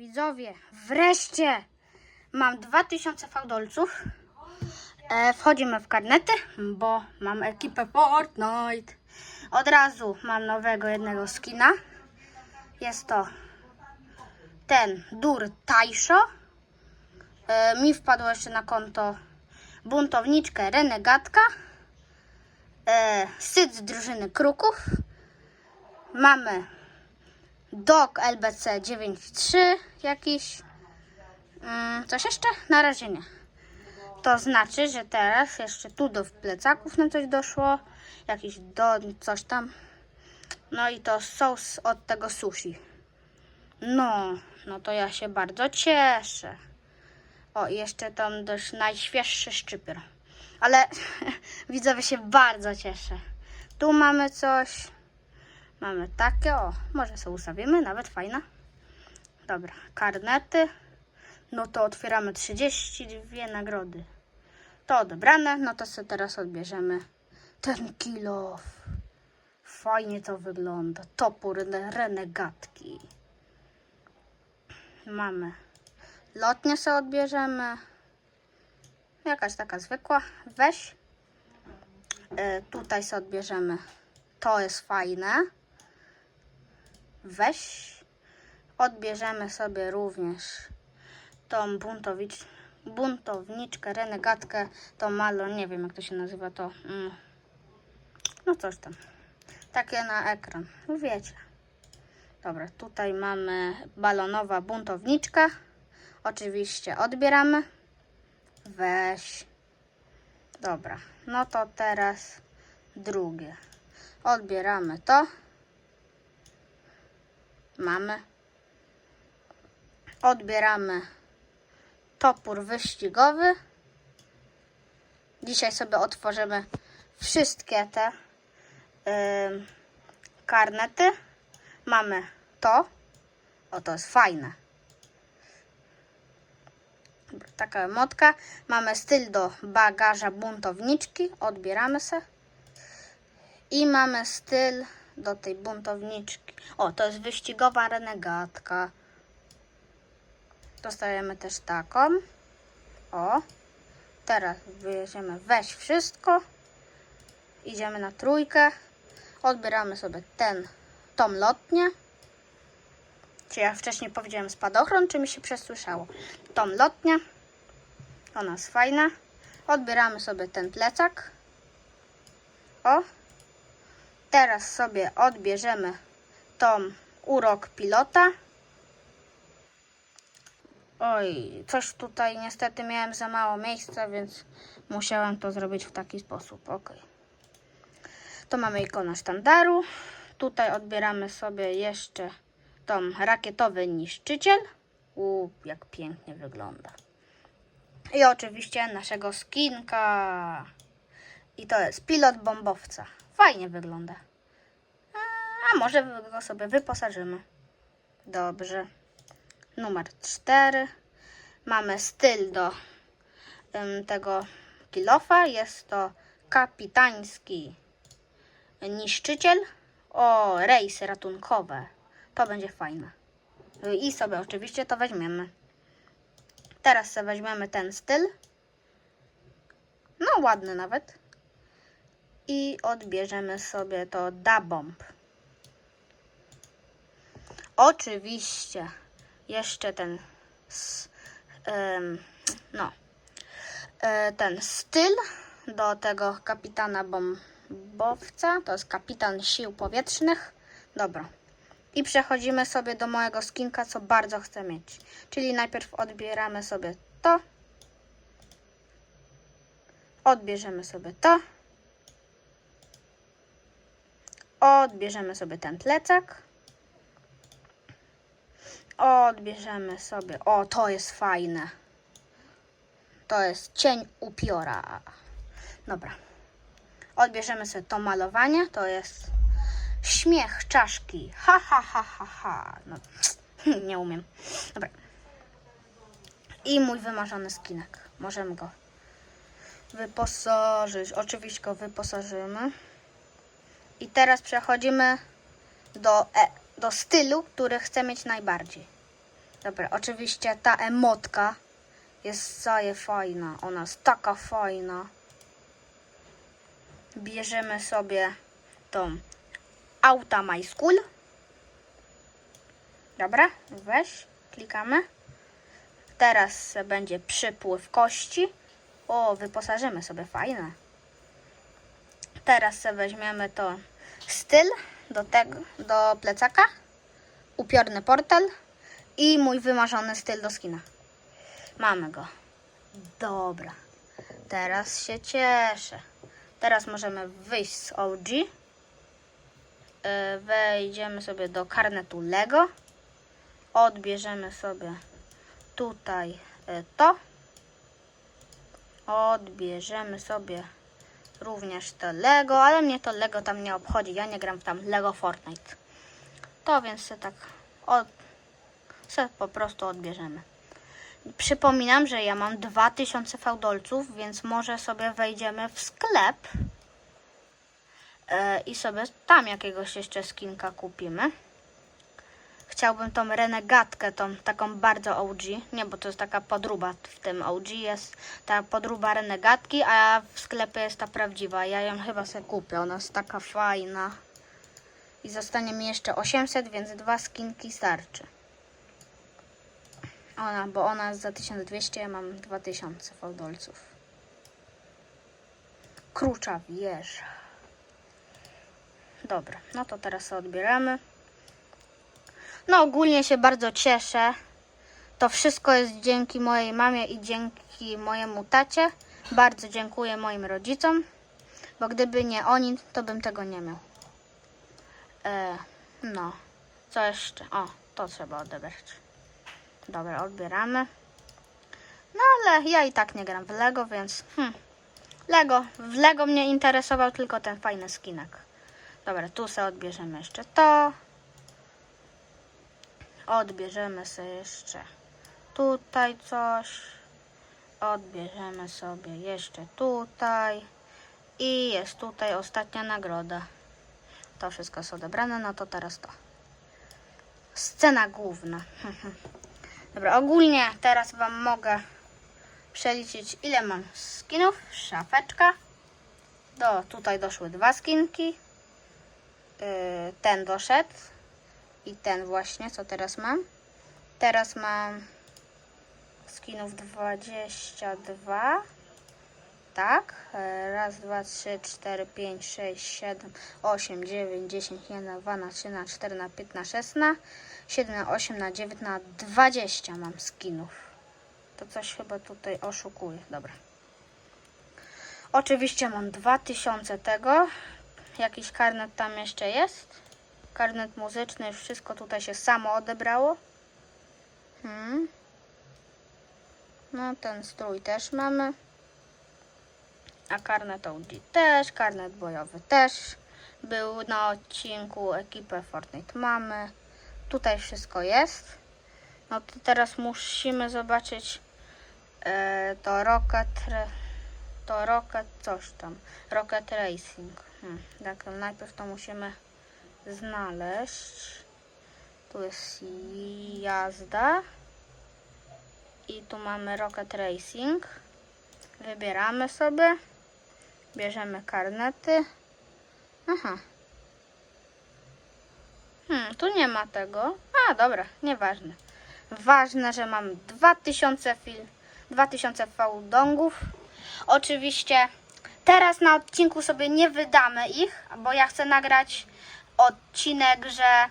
Widzowie, wreszcie mam 2000 fałdolców. E, wchodzimy w karnety, bo mam ekipę Fortnite. Od razu mam nowego jednego skina. Jest to ten Dur Taisho. E, mi wpadło jeszcze na konto buntowniczkę Renegatka. E, Syd z drużyny Kruków. Mamy Dog LBC 9.3 jakiś. Mm, coś jeszcze? Na razie nie. To znaczy, że teraz jeszcze tu do plecaków nam coś doszło. Jakiś do coś tam. No i to sos od tego sushi. No, no to ja się bardzo cieszę. O, jeszcze tam też najświeższy szczypior. Ale widzowie się bardzo cieszę. Tu mamy coś. Mamy takie, o, może sobie ustawimy, nawet fajna. Dobra, karnety. No to otwieramy 32 nagrody. To odebrane, no to sobie teraz odbierzemy ten kilo. Fajnie to wygląda. Topór re- renegatki. Mamy lotnię sobie odbierzemy. Jakaś taka zwykła. Weź. E, tutaj sobie odbierzemy. To jest fajne. Weź. Odbierzemy sobie również tą buntowicz, buntowniczkę, renegatkę, tą malo, nie wiem jak to się nazywa, to mm, no coś tam. Takie na ekran, no wiecie. Dobra, tutaj mamy balonowa buntowniczka. Oczywiście odbieramy. Weź. Dobra, no to teraz drugie. Odbieramy to. Mamy. Odbieramy topór wyścigowy. Dzisiaj sobie otworzymy wszystkie te ym, karnety. Mamy to. O, to jest fajne. Taka motka. Mamy styl do bagaża buntowniczki. Odbieramy se. I mamy styl do tej buntowniczki. O, to jest wyścigowa renegatka. Dostajemy też taką. O. Teraz bierzemy weź wszystko. Idziemy na trójkę. Odbieramy sobie ten, tą lotnię. Czy ja wcześniej powiedziałem spadochron, czy mi się przesłyszało? Tą lotnię. Ona jest fajna. Odbieramy sobie ten plecak. O. Teraz sobie odbierzemy tą urok pilota. Oj, coś tutaj niestety miałem za mało miejsca, więc musiałem to zrobić w taki sposób. Ok. To mamy ikonę sztandaru. Tutaj odbieramy sobie jeszcze tą rakietowy niszczyciel. U, jak pięknie wygląda. I oczywiście naszego skinka. I to jest pilot bombowca. Fajnie wygląda. A, może go sobie wyposażymy. Dobrze. Numer 4. Mamy styl do em, tego kilofa. Jest to kapitański niszczyciel. O, rejsy ratunkowe. To będzie fajne. I sobie oczywiście to weźmiemy. Teraz sobie weźmiemy ten styl. No, ładny nawet. I odbierzemy sobie to da bomb. Oczywiście jeszcze ten no e, ten styl do tego kapitana bombowca to jest kapitan sił powietrznych. Dobra. I przechodzimy sobie do mojego skinka co bardzo chcę mieć. Czyli najpierw odbieramy sobie to. Odbierzemy sobie to odbierzemy sobie ten plecak Odbierzemy sobie. O, to jest fajne. To jest cień upiora. Dobra. Odbierzemy sobie to malowanie. To jest śmiech czaszki. Ha, ha, ha, ha, ha. No, nie umiem. Dobra. I mój wymarzony skinek. Możemy go wyposażyć. Oczywiście go wyposażymy. I teraz przechodzimy do, e, do stylu, który chcę mieć najbardziej. Dobra, oczywiście ta emotka jest zaje fajna. Ona jest taka fajna. Bierzemy sobie tą Auta My School. Dobra, weź, klikamy. Teraz będzie przypływ kości. O, wyposażymy sobie, fajne. Teraz weźmiemy to styl do tego, do plecaka, upiorny portal i mój wymarzony styl do skina. Mamy go. Dobra. Teraz się cieszę. Teraz możemy wyjść z OG. Yy, Wejdziemy sobie do karnetu Lego. Odbierzemy sobie tutaj y, to. Odbierzemy sobie również to Lego, ale mnie to Lego tam nie obchodzi. Ja nie gram w tam Lego Fortnite. To więc se tak od, se po prostu odbierzemy. Przypominam, że ja mam 2000 fałdolców, więc może sobie wejdziemy w sklep e, i sobie tam jakiegoś jeszcze skinka kupimy. Chciałbym tą renegatkę, tą taką bardzo OG. Nie, bo to jest taka podruba w tym OG. Jest ta podruba renegatki, a w sklepie jest ta prawdziwa. Ja ją chyba sobie kupię. Ona jest taka fajna. I zostanie mi jeszcze 800, więc dwa skinki starczy. Ona, bo ona jest za 1200, ja mam 2000 fałdolców. Krucza wieża. Dobra, no to teraz odbieramy. No ogólnie się bardzo cieszę. To wszystko jest dzięki mojej mamie i dzięki mojemu tacie. Bardzo dziękuję moim rodzicom, bo gdyby nie oni, to bym tego nie miał. E, no, co jeszcze? O, to trzeba odebrać. Dobra, odbieramy. No ale ja i tak nie gram w Lego, więc hmm. Lego, w Lego mnie interesował tylko ten fajny skinek. Dobra, tu sobie odbierzemy jeszcze to. Odbierzemy sobie jeszcze tutaj coś. Odbierzemy sobie jeszcze tutaj. I jest tutaj ostatnia nagroda. To wszystko jest odebrane, no to teraz to. Scena główna. Dobra, ogólnie teraz Wam mogę przeliczyć ile mam skinów. Szafeczka. Do, tutaj doszły dwa skinki. Yy, ten doszedł. I ten właśnie, co teraz mam. Teraz mam skinów 22. Tak. E, Raz, dwa, trzy, cztery, pięć, sześć, siedem, osiem, dziewięć, dziesięć, jeden, dwa, na trzy, na cztery, na pięć, na sześć, na siedem, na osiem, na dziewięć, na dwadzieścia mam skinów. To coś chyba tutaj oszukuje. Dobra. Oczywiście mam 2000 tego. Jakiś karnet tam jeszcze jest. Karnet muzyczny, wszystko tutaj się samo odebrało. Hmm. No ten strój też mamy. A karnet Audi też, karnet bojowy też. Był na odcinku ekipę Fortnite mamy. Tutaj wszystko jest. No to teraz musimy zobaczyć e, to Rocket to Rocket coś tam. Rocket Racing. Hmm. Tak, najpierw to musimy znaleźć. Tu jest jazda. I tu mamy Rocket Racing. Wybieramy sobie. Bierzemy karnety. Aha. Hmm, tu nie ma tego. A, dobra, nieważne. Ważne, że mam 2000 fil, 2000 fałdongów. Oczywiście teraz na odcinku sobie nie wydamy ich, bo ja chcę nagrać odcinek, że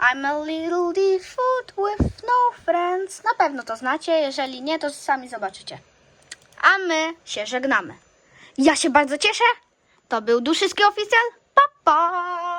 I'm a little defoot with no friends. Na pewno to znacie, jeżeli nie, to sami zobaczycie. A my się żegnamy. Ja się bardzo cieszę. To był Duszyski Oficjal. Pa, pa!